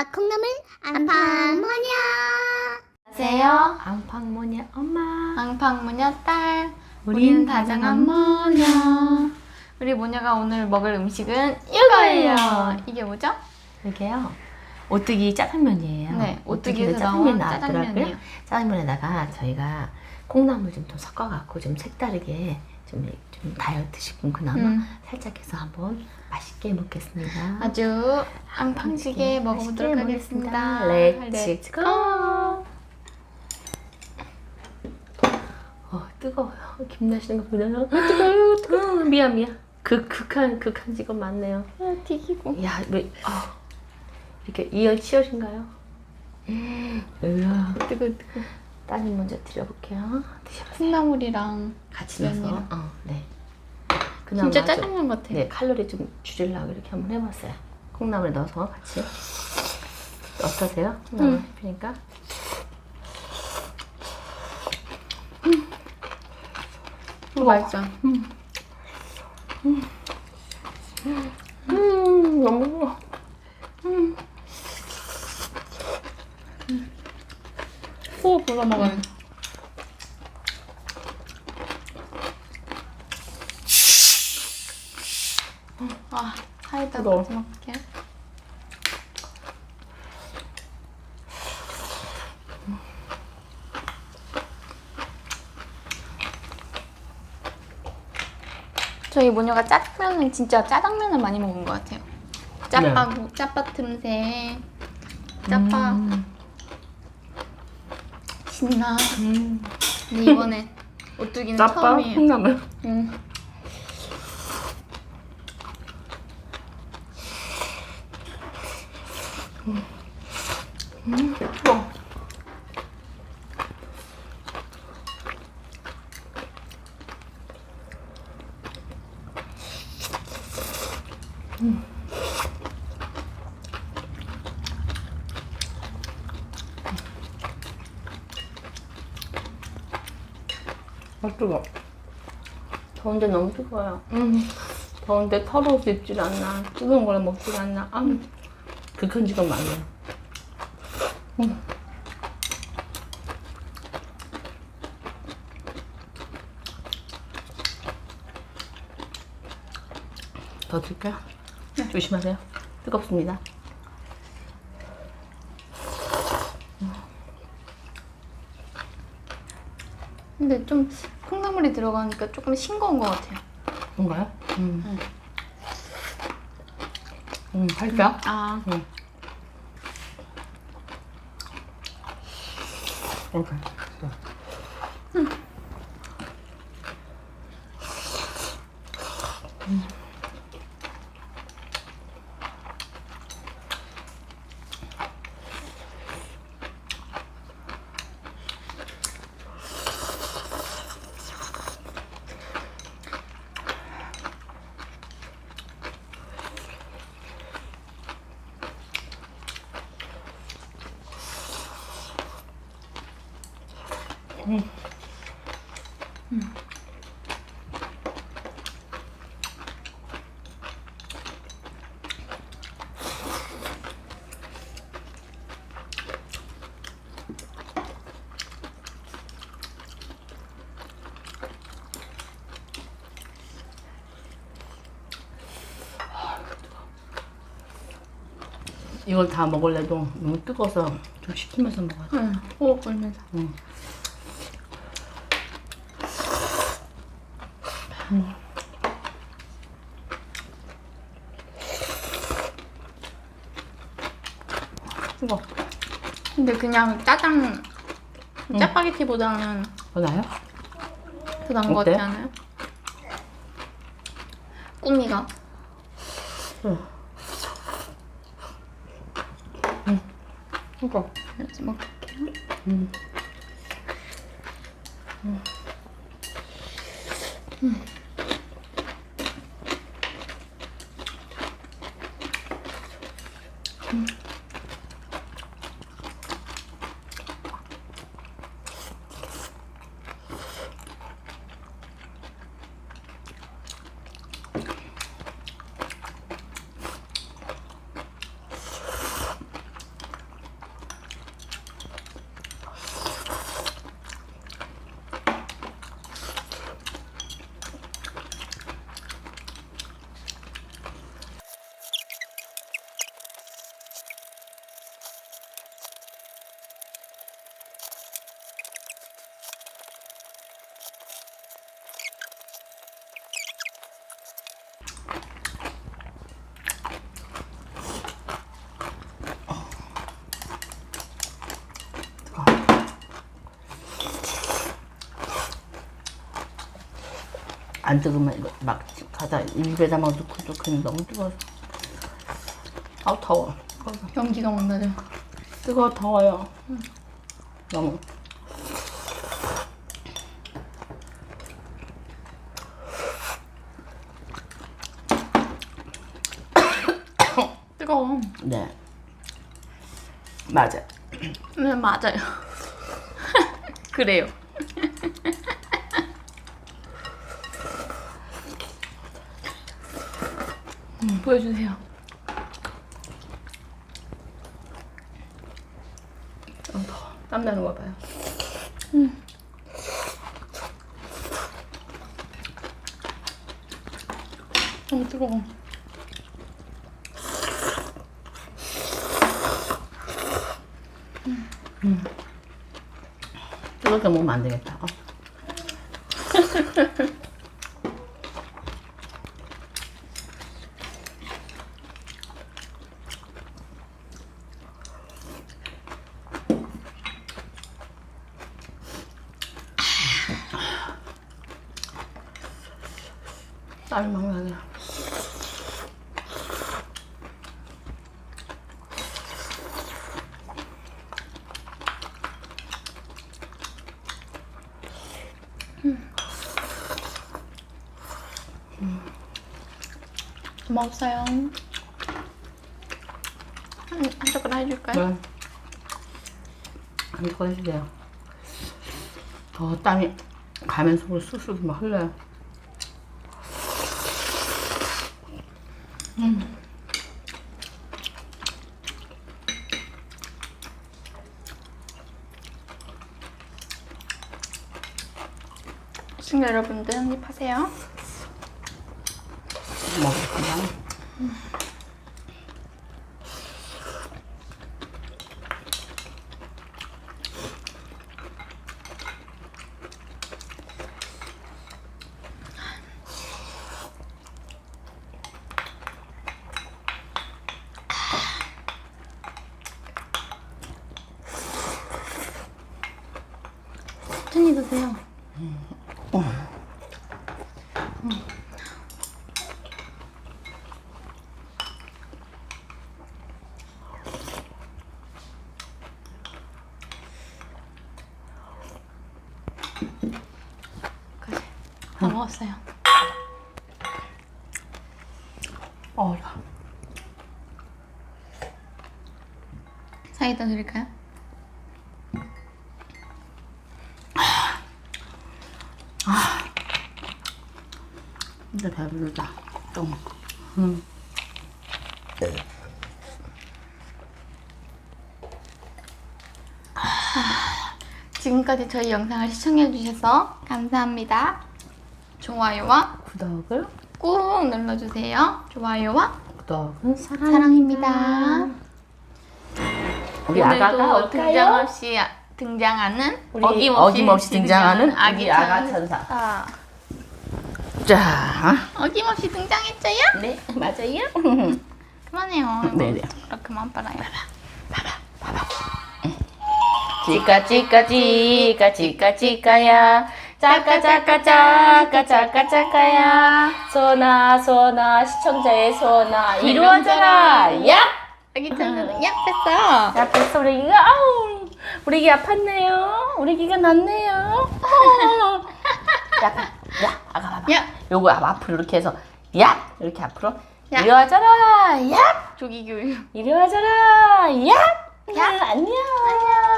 아빠 콩나물 안방모녀 안녕하세요. 앙팡모냐 엄마 앙팡모녀 딸. 우린 다정한 모녀. 우리 모녀가 오늘 먹을 음식은 이거예요. 이게 뭐죠? 이게요 오뚜기 짜장면이에요 네, 오뚜기에서 나온 나왔더라고요 짜장면이에요. 짜장면에다가 저희가 콩나물 좀 더 섞어갖고 좀 색다르게 좀, 좀 다이어트식품 그나마 음. 살짝 해서 한번 맛있게 먹겠습니다 아주 앙팡지게 먹어보도록 하겠습니다. 렛츠 고! 어 뜨거워요 김 나시는 거 보나요? 뜨거워요 뜨거워 미안 미안 극, 극한 극한 직업 맞네요 아, 튀기고. 야, 왜, 아, 이렇게 이열 치열인가요? 으아. 뜨거 뜨거. 따님 먼저 드려볼게요. 드셔보세요. 콩나물이랑 같이 넣어서. 어, 네. 진짜 좀- 짜장면 같아. 네, 칼로리 좀 줄이려고 이렇게 한번 해봤어요. 콩나물 넣어서 같이. 어떠세요? 콩나물 음. 해니까 이거 맛있어. 음, 너무 좋아. 코 불어 먹어요. 아, 사이다. 같이 먹게. 저희 모녀가 짜장면은 진짜 짜장면을 많이 먹은 것 같아요. 짜파, 짜파 틈새, 짜파 음, 신나. 음. 근데 이번에 오뚜기는 짜파 처음이에요. 콩나물. 응. 뜨거 아 뜨거. 더운데 너무 뜨거워요. 음. 더운데 털옷 입질 않나. 뜨거운 거를 먹질 않나. 아, 극한 직업 많네요. 음. 더 드릴까요? 조심하세요. 뜨겁습니다. 근데 좀 콩나물이 들어가니까 조금 싱거운 것 같아요. 뭔가요? 음. 응. 음, 살짝. 아, 응. 오케이. 이걸 다 먹을래도 너무 뜨거워서 좀 식히면서 먹어야 돼. 응. 호흡 불면서. 응. 뜨거. 근데 그냥 짜장, 짜파게티보다는 더 나요? 더 나은 것 어때요? 같지 않아요? 꾸미가. 뜨거. 이렇게 먹을게요. 음. 안 뜨거면 이거 막 가다 입에다 막 넣고 넣고 너무 뜨거워서 아우 더워 연기가 막 나죠. 뜨거워 더워요 너무 뜨거워. 네 맞아 네, 맞아요. 그래요. 음, 보여주세요. 어, 더워 땀 나는 거 봐요 너무 뜨거워. 뜨겁게 먹으면 안 되겠다 어. 땀이 막 나네 고마웠어요. 한, 한 젓가락 해줄까요? 네. 이거 해주세요. 더 땀이 가면 속으로 쑥쑥 막 흘러요. 시청자 여러분들 한입 하세요. 먹을게요. 천천히 드세요. 그래, 다 먹었어요. 어, 이거. 사이다 드릴까요? 진짜 배부르다. 좀. 음. 지금까지 저희 영상을 시청해주셔서 감사합니다. 좋아요와 구독을, 꾹 눌러주세요. 좋아요와 구독은 사랑. 사랑입니다. 우리 아가가 오늘도 등장 올까요? 없이 아- 등장하는 우리 어김없이, 어김없이 등장하는 아기 아가 천- 천사. 아, 자, 어김없이 등장했죠요? 네, 맞아요. 그만해요. 네네. 아, 그만 빨아요. 치까 치까 치까 치까 치까야 짜까 짜까 짜까 짜까 짜까야 소나 소나 시청자의 소나 이루어져라 야! 아기 천사는 약 됐어. 야 벌써 우리 애기가 아우 우리 애기 아팠네요 우리 애기가 낫네요 어. 야, 아가 봐봐 야, 요거 앞으로 이렇게 해서 야 이렇게 앞으로 야. 이루어져라 야 조기 교육. 이루어져라 야 야. 안녕 안녕.